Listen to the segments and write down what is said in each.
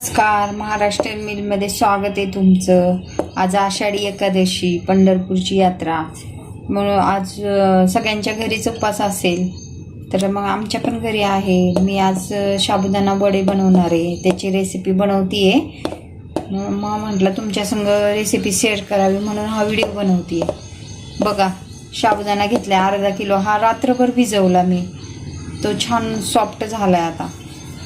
नमस्कार महाराष्ट्र मिलमध्ये स्वागत आहे तुमचं. आज आषाढी एकादशी पंढरपूरची यात्रा. म्हणून आज सगळ्यांच्या घरीच उपवास असेल तर मग आमच्या पण घरी आहे. मी आज अं, साबुदाणा वडे बनवणार आहे. त्याची रेसिपी बनवती आहे मग म्हटलं तुमच्या संग रेसिपी शेअर करावी म्हणून हा व्हिडिओ बनवते बघा साबुदाणा घेतला अर्धा किलो. हा रात्रभर भिजवला मी. तो छान सॉफ्ट झाला आहे आता.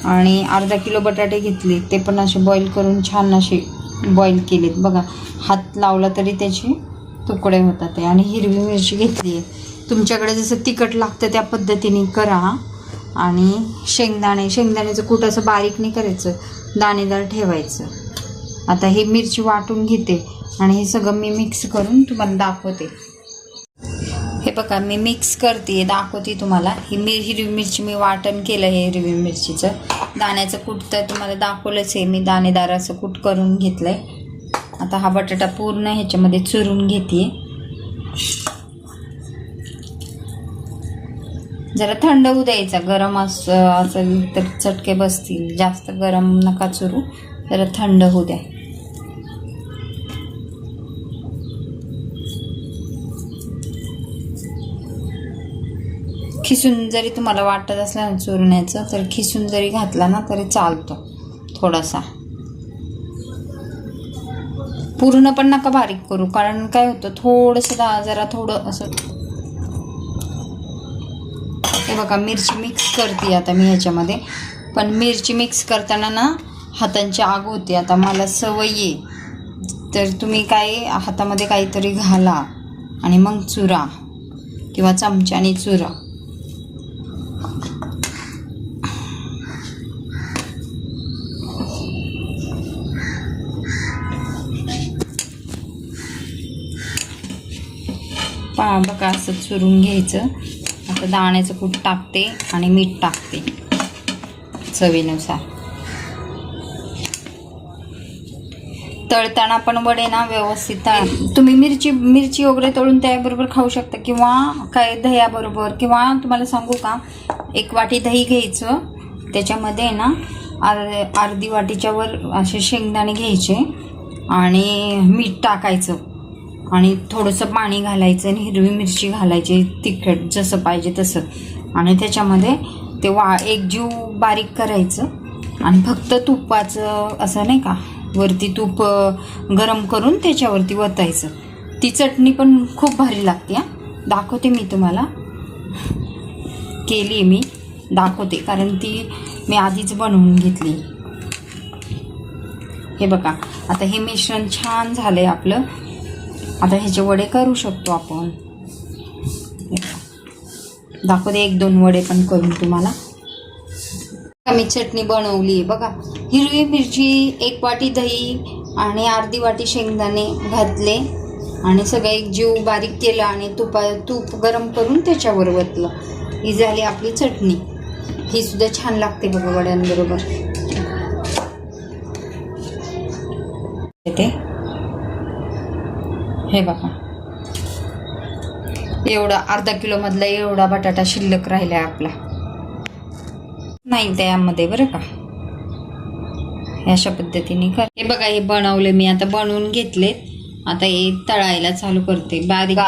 आणि अर्धा किलो बटाटे घेतले. ते पण असे बॉईल करून छान असे बॉईल केलेत. बघा हात लावला तरी त्याचे तुकडे होतात आणि हिरवी मिरची घेतली आहे. तुमच्याकडे जसं तिखट लागतं त्या पद्धतीने करा. आणि शेंगदाणे शेंगदाण्याचं कुठं असं बारीक नाही करायचं. दाणेदार ठेवायचं. आता ही मिरची वाटून घेते. आणि हे सगळं मी मिक्स करून तुम्हाला दाखवते. बघा मी मिक्स करते दाखवते तुम्हाला. ही मिर हिरवी मिरची मी वाटण केलं आहे हिरवी मिरचीचं. दाण्याचं कूट तर तुम्हाला दाखवलंच आहे. मी दाणेदार असं कूट करून घेतलं आहे आता हा बटाटा पूर्ण ह्याच्यामध्ये चुरून घेते जरा थंड होऊ द्यायचा. गरम अस असेल तर चटके बसतील. जास्त गरम नका चुरू. जरा थंड होऊ द्या. खिसून जरी तुम्हाला वाटत असलं ना चुरण्याचं तर खिसून जरी घातला ना तरी चालतो थोडासा. पूर्ण पण नका बारीक करू कारण काय होतं थोडंसं दा जरा थोडं असं हे बघा मिरची मिक्स करते आता मी ह्याच्यामध्ये. पण मिरची मिक्स करताना ना हातांची आग होते. आता मला सवय आहे. तर तुम्ही काय हातामध्ये काहीतरी घाला आणि मग चुरा किंवा चमच्याने चुरा. पहा बघा असं चुरून घ्यायचं. आता दाण्याचं कूट टाकते आणि मीठ टाकते चवीनुसार. तळताना पण वडे ना व्यवस्थित. तुम्ही मिरची मिरची वगैरे तळून त्याबरोबर खाऊ शकता किंवा काय दह्याबरोबर किंवा तुम्हाला सांगू का एक वाटी दही घ्यायचं. त्याच्यामध्ये ना अर्ध अर्धी वाटीच्या वर असे शेंगदाणे घ्यायचे आणि मीठ टाकायचं. आणि थोडंसं पाणी घालायचं आणि हिरवी मिरची घालायची तिखट जसं पाहिजे तसं. आणि त्याच्यामध्ये ते वा एक जीव बारीक करायचं आणि फक्त तुपाचं असं नाही का वरती तूप गरम करून त्याच्यावरती वतायचं. ती चटणी पण खूप भारी लागते हां. दाखवते मी तुम्हाला. केली मी. दाखवते कारण ती मी आधीच बनवून घेतली. हे बघा आता हे मिश्रण छान झालं आहे आपलं. आता ह्याचे वडे करू शकतो आपण. दाखव दे एक दोन वडे पण करून तुम्हाला. मी चटणी बनवली आहे. बघा हिरवी मिरची एक वाटी दही आणि अर्धी वाटी शेंगदाणे घातले आणि सगळं एक जीव बारीक केलं आणि तुपा तूप गरम करून त्याच्यावर वतलं. ही झाली आपली चटणी. ही सुद्धा छान लागते बघा वड्यांबरोबर. ते हे बघा. एवढा अर्धा किलोमधला एवढा बटाटा शिल्लक राहिलाय आपला. नाही त्यामध्ये बरं का. अशा पद्धतीने कर. हे बघा हे बनवले मी. आता बनवून घेतले आता हे तळायला चालू करते. बारीक